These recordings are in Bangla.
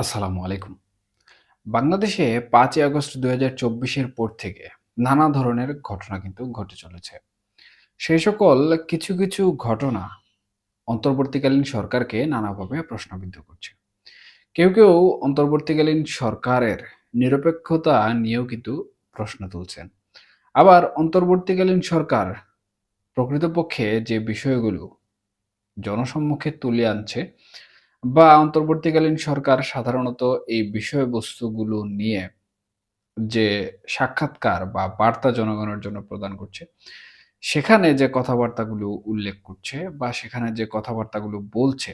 আসসালামু আলাইকুম। বাংলাদেশে পাঁচই আগস্ট ২০২৪ চব্বিশের পর থেকে নানা ধরনের ঘটনা কিন্তু ঘটে চলেছে। সেই সকল কিছু, কিছু ঘটনা অন্তর্বর্তীকালীন সরকারকে নানাভাবে প্রশ্নবিদ্ধ করছে। কেউ, কেউ অন্তর্বর্তীকালীন সরকারের নিরপেক্ষতা নিয়েও কিন্তু প্রশ্ন তুলছেন। আবার অন্তর্বর্তীকালীন সরকার প্রকৃতপক্ষে যে বিষয়গুলো জনসম্মুখে তুলে আনছে বা অন্তর্বর্তীকালীন সরকার সাধারণত এই বিষয়বস্তুগুলো নিয়ে যে সাক্ষাৎকার বা বার্তা জনগণের জন্য প্রদান করছে, সেখানে যে কথাবার্তাগুলো উল্লেখ করছে বা সেখানে যে কথাবার্তাগুলো বলছে,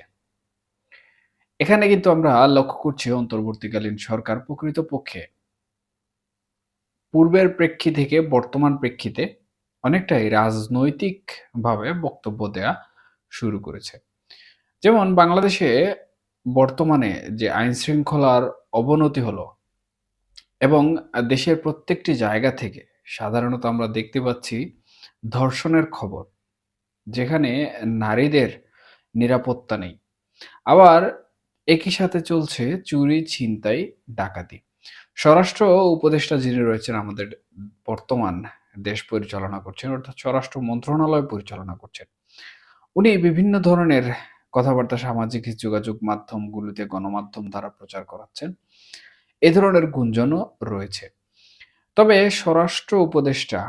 এখানে কিন্তু আমরা লক্ষ্য করছি অন্তর্বর্তীকালীন সরকার প্রকৃতপক্ষে পূর্বের প্রেক্ষি থেকে বর্তমান প্রেক্ষিতে অনেকটাই রাজনৈতিকভাবে বক্তব্য দেয়া শুরু করেছে। যেমন বাংলাদেশে বর্তমানে যে আইন শৃঙ্খলার অবনতি হলো এবং দেশের প্রত্যেকটি জায়গা থেকে সাধারণত আমরা দেখতে পাচ্ছি ধর্ষণের খবর। যেখানে নারীদের নিরাপত্তা নেই। আবার একই সাথে চলছে চুরি, ছিনতাই, ডাকাতি। স্বরাষ্ট্র উপদেষ্টা যিনি রয়েছেন আমাদের বর্তমান দেশ পরিচালনা করছেন অর্থাৎ স্বরাষ্ট্র মন্ত্রণালয় পরিচালনা করছেন। উনি বিভিন্ন ধরনের কথাবার্তা সামাজিক যোগাযোগ মাধ্যমগুলোতে গণমাধ্যম দ্বারা প্রচার করাচ্ছেন। এ ধরনের গুঞ্জনও রয়েছে। তবে স্বরাষ্ট্র উপদেষ্টা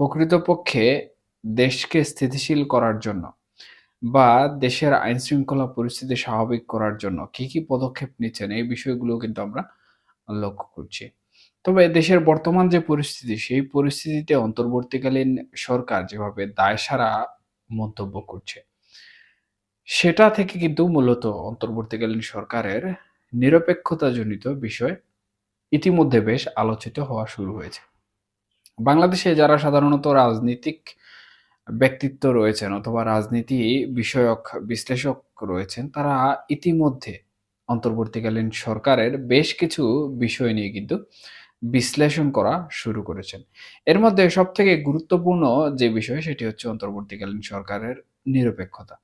প্রকৃতপক্ষে দেশকে স্থিতিশীল করার জন্য বা দেশের আইনশৃঙ্খলা পরিস্থিতি স্বাভাবিক করার জন্য কি, কি পদক্ষেপ নিচ্ছেন এই বিষয়গুলো কিন্তু আমরা লক্ষ্য করছি। তবে দেশের বর্তমান যে পরিস্থিতি সেই পরিস্থিতিতে অন্তর্বর্তীকালীন সরকার যেভাবে দায়সারা মন্তব্য করছে সেটা থেকে কিন্তু মূলত অন্তর্বর্তীকালীন সরকারের নিরপেক্ষতাজনিত বিষয় ইতিমধ্যে বেশ আলোচিত হওয়া শুরু হয়েছে। বাংলাদেশে যারা সাধারণত রাজনীতিক ব্যক্তিত্ব রয়েছেন অথবা রাজনীতি বিষয়ক বিশ্লেষক রয়েছেন, তারা ইতিমধ্যে অন্তর্বর্তীকালীন সরকারের বেশ কিছু বিষয় নিয়ে কিন্তু বিশ্লেষণ করা শুরু করেছেন। এর মধ্যে সবথেকে গুরুত্বপূর্ণ যে বিষয়, সেটি হচ্ছে অন্তর্বর্তীকালীন সরকারের নিরপেক্ষতা।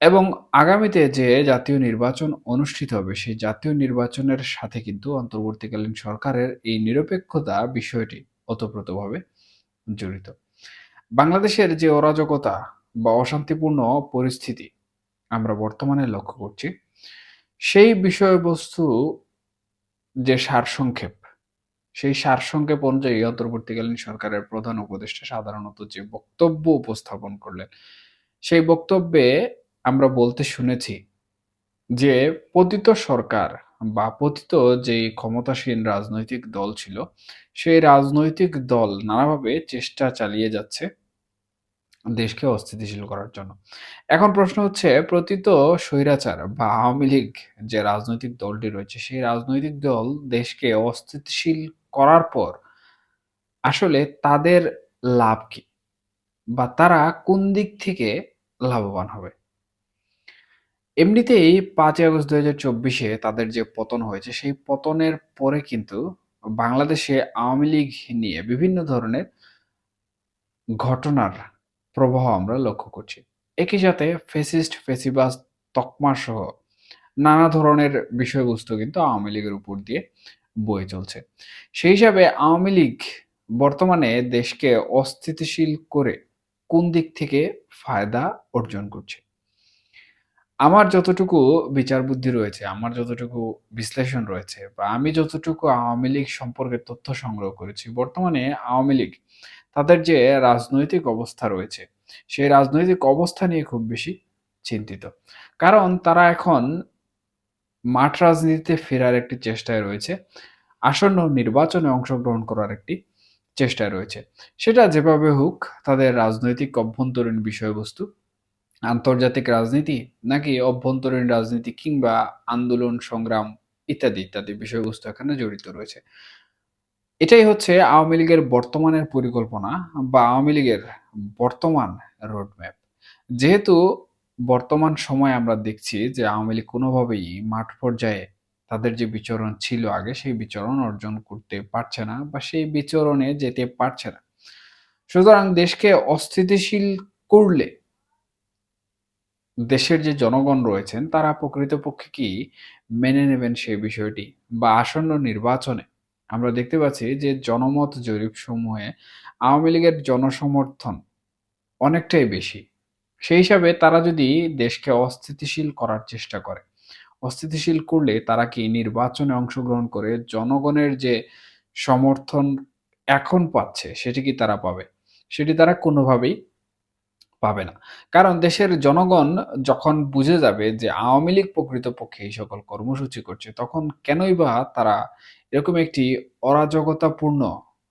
এবং আগামীতে যে জাতীয় নির্বাচন অনুষ্ঠিত হবে সেই জাতীয় নির্বাচনের সাথে কিন্তু অন্তর্বর্তীকালীন সরকারের এই নিরপেক্ষতা বিষয়টি ওতপ্রোতভাবে জড়িত। বাংলাদেশের যে অরাজকতা বা অশান্তিপূর্ণ পরিস্থিতি আমরা বর্তমানে লক্ষ্য করছি, সেই বিষয়বস্তু যে সারসংক্ষেপ, সেই সারসংক্ষেপ অনুযায়ী অন্তর্বর্তীকালীন সরকারের প্রধান উপদেষ্টা সাধারণত যে বক্তব্য উপস্থাপন করলেন, সেই বক্তব্যে আমরা বলতে শুনেছি যে পতিত সরকার বা পতিত যেই ক্ষমতাসীন রাজনৈতিক দল ছিল, সেই রাজনৈতিক দল নানাভাবে চেষ্টা চালিয়ে যাচ্ছে দেশকে অস্থিতিশীল করার জন্য। এখন প্রশ্ন হচ্ছে প্রতিত স্বৈরাচার বা আওয়ামী লীগ যে রাজনৈতিক দলটি রয়েছে, সেই রাজনৈতিক দল দেশকে অস্থিতিশীল করার পর আসলে তাদের লাভ কি? বা তারা কোন দিক থেকে লাভবান হবে? এমনিতেই ৫ই আগস্ট ২০২৪ চব্বিশে তাদের যে পতন হয়েছে, সেই পতনের পরে কিন্তু বাংলাদেশে আওয়ামী লীগ নিয়ে বিভিন্ন ধরনের ঘটনার প্রবাহ আমরা লক্ষ্য করছি। একই সাথে ফেসিস্ট ফ্যাসিবাদ, তকমা সহ নানা ধরনের বিষয়বস্তু কিন্তু আওয়ামী লীগের উপর দিয়ে বয়ে চলছে। সেই হিসাবে আওয়ামী লীগ বর্তমানে দেশকে অস্থিতিশীল করে কোন দিক থেকে ফায়দা অর্জন করছে? আমার যতটুকু বিচার বুদ্ধি রয়েছে, আমার যতটুকু বিশ্লেষণ রয়েছে বা আমি যতটুকু আওয়ামী লীগ সম্পর্কে তথ্য সংগ্রহ করেছি, বর্তমানে আওয়ামী লীগ তাদের যে রাজনৈতিক অবস্থা রয়েছে, সেই রাজনৈতিক অবস্থা নিয়ে খুব বেশি চিন্তিত। কারণ তারা এখন মাঠ রাজনীতিতে ফেরার একটি চেষ্টায় রয়েছে। আসন্ন নির্বাচনে অংশগ্রহণ করার একটি চেষ্টায় রয়েছে। সেটা যেভাবে হোক তাদের রাজনৈতিক অভ্যন্তরীণ বিষয়বস্তু, আন্তর্জাতিক রাজনীতি নাকি অভ্যন্তরীণ রাজনীতি কিংবা আন্দোলন, সংগ্রাম ইত্যাদি, ইত্যাদি বিষয়বস্তু এখানে জড়িত রয়েছে। এটাই হচ্ছে আওয়ামী লীগের বর্তমানের পরিকল্পনা বা আওয়ামী লীগের বর্তমান রোডম্যাপ। যেহেতু বর্তমান সময়ে আমরা দেখছি যে আওয়ামী লীগ কোনোভাবেই মাঠ পর্যায়ে তাদের যে বিচরণ ছিল আগে সেই বিচরণ অর্জন করতে পারছে না বা সেই বিচরণে যেতে পারছে না। সুতরাং দেশকে অস্থিতিশীল করলে দেশের যে জনগণ রয়েছেন, তারা প্রকৃতপক্ষে কি মেনে নেবেন সেই বিষয়টি? বা আসন্ন নির্বাচনে আমরা দেখতে পাচ্ছি যে জনমত জরিপসমূহে আওয়ামী লীগের জনসমর্থন অনেকটাই বেশি। সেই হিসাবে তারা যদি দেশকে অস্থিতিশীল করার চেষ্টা করে, অস্থিতিশীল করলে তারা কি নির্বাচনে অংশগ্রহণ করে জনগণের যে সমর্থন এখন পাচ্ছে, সেটি কি তারা পাবে? সেটি তারা কোনোভাবেই পাবে না। কারণ দেশের জনগণ যখন বুঝে যাবে যে আওয়ামী লীগ প্রকৃতপক্ষে এই সকল কর্মসূচি করছে, তখন কেনই বা তারা এরকম একটি অরাজকতাপূর্ণ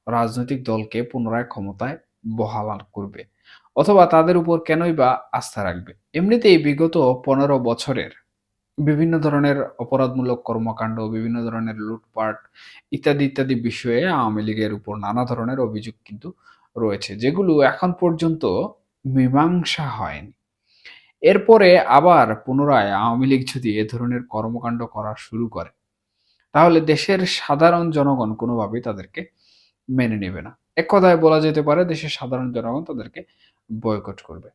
রাজনৈতিক দলকে পুনরায় ক্ষমতায় বহাল করবে অথবা তাদের উপর কেনই বা আস্থা রাখবে। এমনিতেই বিগত পনেরো বছরের বিভিন্ন ধরনের অপরাধমূলক কর্মকাণ্ড, বিভিন্ন ধরনের লুটপাট ইত্যাদি ইত্যাদি বিষয়ে আওয়ামী লীগের উপর নানা ধরনের অভিযোগ কিন্তু রয়েছে, যেগুলো এখন পর্যন্ত মীমাংসা হয়নি। এরপরে আবার পুনরায় আওয়ামী লীগ যদি এ ধরনের কর্মকাণ্ড করা শুরু করে, তাহলে দেশের সাধারণ জনগণ কোনোভাবেই তাদেরকে মেনে নেবে না। এক কথায় বলা যেতে পারে, দেশের সাধারণ জনগণ তাদেরকে বয়কট করবে।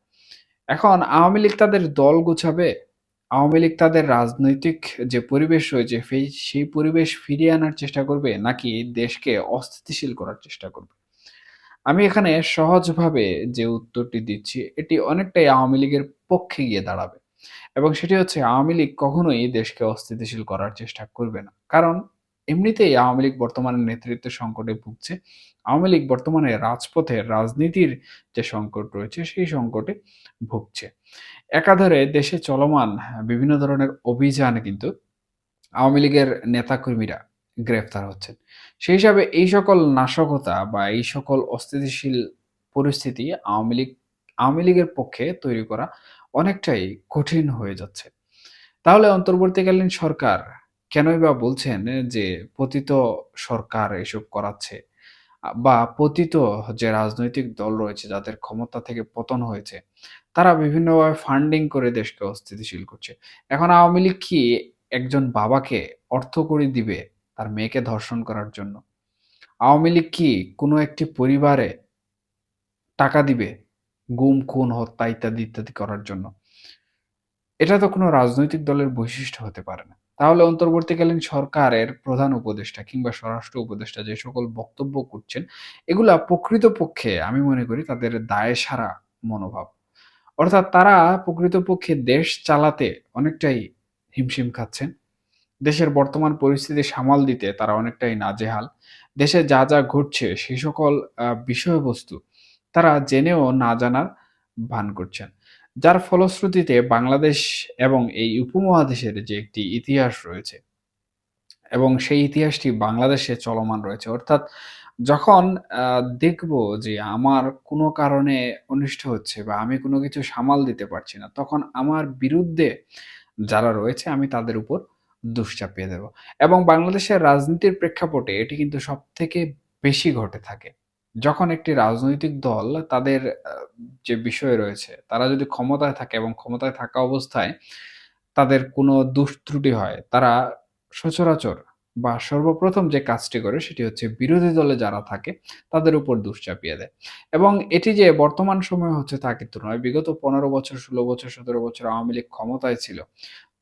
এখন আওয়ামী লীগ তাদের দল গুছাবে, আওয়ামী লীগ তাদের রাজনৈতিক যে পরিবেশ রয়েছে সেই- সেই পরিবেশ ফিরিয়ে আনার চেষ্টা করবে, নাকি দেশকে অস্থিতিশীল করার চেষ্টা করবে? আমি এখানে সহজভাবে যে উত্তরটি দিচ্ছি, এটি অনেকটাই আওয়ামী লীগের পক্ষে গিয়ে দাঁড়াবে এবং সেটি হচ্ছে আওয়ামী লীগ কখনোই দেশকে অস্থিতিশীল করার চেষ্টা করবে না। কারণ এমনিতেই আওয়ামী লীগ বর্তমানে নেতৃত্বের সংকটে ভুগছে। আওয়ামী লীগ বর্তমানে রাজপথে রাজনীতির যে সংকট রয়েছে, সেই সংকটে ভুগছে। একাধারে দেশে চলমান বিভিন্ন ধরনের অভিযান কিন্তু আওয়ামী লীগের নেতাকর্মীরা গ্রেফতার হচ্ছেন। সেই হিসাবে এই সকল নাশকতা বা এই সকল অস্থিতিশীল পরিস্থিতি আওয়ামী লীগ, আওয়ামী লীগের পক্ষে তৈরি করা অনেকটাই কঠিন হয়ে যাচ্ছে। তাহলে অন্তর্বর্তীকালীন সরকার কেনই বা বলছেন যে পতিত সরকার এসব করাচ্ছে? বা পতিত যে রাজনৈতিক দল রয়েছে, যাদের ক্ষমতা থেকে পতন হয়েছে, তারা বিভিন্নভাবে ফান্ডিং করে দেশকে অস্থিতিশীল করছে। এখন আওয়ামী লীগ কি একজন বাবাকে অর্থ করে দিবে তার মেয়েকে ধর্ষণ করার জন্য। আওয়ামী লীগ কি কোনো একটি পরিবারে টাকা দিবে? গুম, খুন, হত্যা ইত্যাদি ইত্যাদি করার জন্য। এটা তো কোনো রাজনৈতিক দলের বৈশিষ্ট্য হতে পারে না। তাহলে অন্তর্বর্তীকালীন সরকারের প্রধান উপদেষ্টা কিংবা স্বরাষ্ট্র উপদেষ্টা যে সকল বক্তব্য করছেন, এগুলা প্রকৃতপক্ষে আমি মনে করি তাদের দায় সারা মনোভাব। অর্থাৎ তারা প্রকৃতপক্ষে দেশ চালাতে অনেকটাই হিমশিম খাচ্ছেন। দেশের বর্তমান পরিস্থিতি সামাল দিতে তারা অনেকটাই নাজেহাল। দেশে যা যা ঘটছে সেই সকল বিষয়বস্তু তারা জেনেও না জানার ভান করছেন। যার ফলশ্রুতিতে বাংলাদেশ এবং এই উপমহাদেশের যে একটি ইতিহাস রয়েছে এবং সেই ইতিহাসটি বাংলাদেশে চলমান রয়েছে, অর্থাৎ যখন দেখব যে আমার কোনো কারণে অনিষ্ট হচ্ছে বা আমি কোনো কিছু সামাল দিতে পারছি না, তখন আমার বিরুদ্ধে যারা রয়েছে আমি তাদের উপর দোষ চাপিয়ে দেব। এবং বাংলাদেশের রাজনীতির প্রেক্ষাপটে এটি কিন্তু সব থেকে বেশি ঘটে থাকে। যখন একটি রাজনৈতিক দল তাদের যে বিষয় রয়েছে, তারা যদি ক্ষমতায় থাকে এবং ক্ষমতায় থাকা অবস্থায় তাদের কোনো দুষ্ত্রুটি হয়, তারা সচরাচর বা সর্বপ্রথম যে কাজটি করে সেটি হচ্ছে বিরোধী দলে যারা থাকে, তাদের উপর দোষ চাপিয়ে দেয়। এবং এটি যে বর্তমান সময়ে হচ্ছে তা কিন্তু নয়। বিগত পনেরো বছর, ষোলো বছর, সতেরো বছর আওয়ামী লীগ ক্ষমতায় ছিল।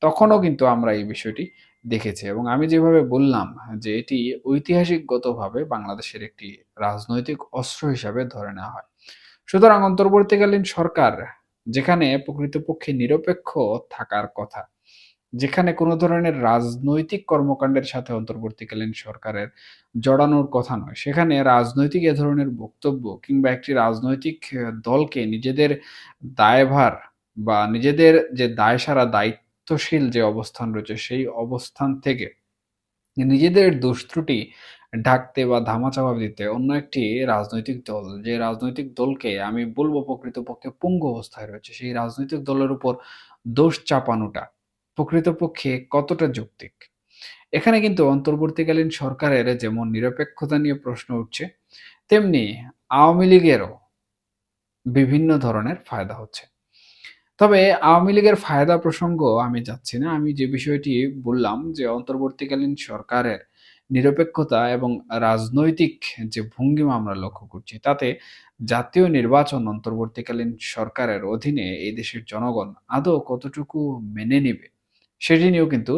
তখনও কিন্তু আমরা এই বিষয়টি দেখেছি এবং আমি যেভাবে বললাম যে এটি ঐতিহাসিকগতভাবে বাংলাদেশের একটি রাজনৈতিক অস্ত্র হিসাবে ধরে নেওয়া হয়। সুতরাং অন্তর্বর্তীকালীন সরকার যেখানে প্রকৃতপক্ষে নিরপেক্ষ থাকার কথা, যেখানে কোনো ধরনের রাজনৈতিক কর্মকাণ্ডের সাথে অন্তর্বর্তীকালীন সরকারের জড়ানোর কথা নয়, সেখানে রাজনৈতিক এ ধরনের বক্তব্য কিংবা একটি রাজনৈতিক দলকে নিজেদের দায়ভার বা নিজেদের যে দায়সারা দায়িত্বশীল যে অবস্থান রয়েছে, সেই অবস্থান থেকে নিজেদের দোষ ত্রুটি ঢাকতে বা ধামাচাপা দিতে অন্য একটি রাজনৈতিক দল, যে রাজনৈতিক দলকে আমি বলব প্রকৃতপক্ষে পঙ্গু অবস্থায় রয়েছে, সেই রাজনৈতিক দলের উপর দোষ চাপানোটা প্রকৃতপক্ষে কতটা যৌক্তিক? এখানে কিন্তু অন্তর্বর্তীকালীন সরকারের যেমন নিরপেক্ষতা নিয়ে প্রশ্ন উঠছে, তেমনি আওয়ামী লীগেরও বিভিন্ন ধরনের ফায়দা হচ্ছে। তবে আওয়ামী লীগের ফায়দা প্রসঙ্গ আমি যাচ্ছি না আমি যে বিষয়টি বললাম যে অন্তর্বর্তীকালীন সরকারের নিরপেক্ষতা এবং রাজনৈতিক যে ভঙ্গিমা আমরা লক্ষ্য করছি, তাতে জাতীয় নির্বাচন অন্তর্বর্তীকালীন সরকারের অধীনে এই দেশের জনগণ আদৌ কতটুকু মেনে নেবে, সেটি নিয়েও কিন্তু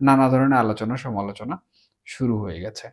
নানা ধরনের আলোচনা সমালোচনা শুরু হয়ে গেছে।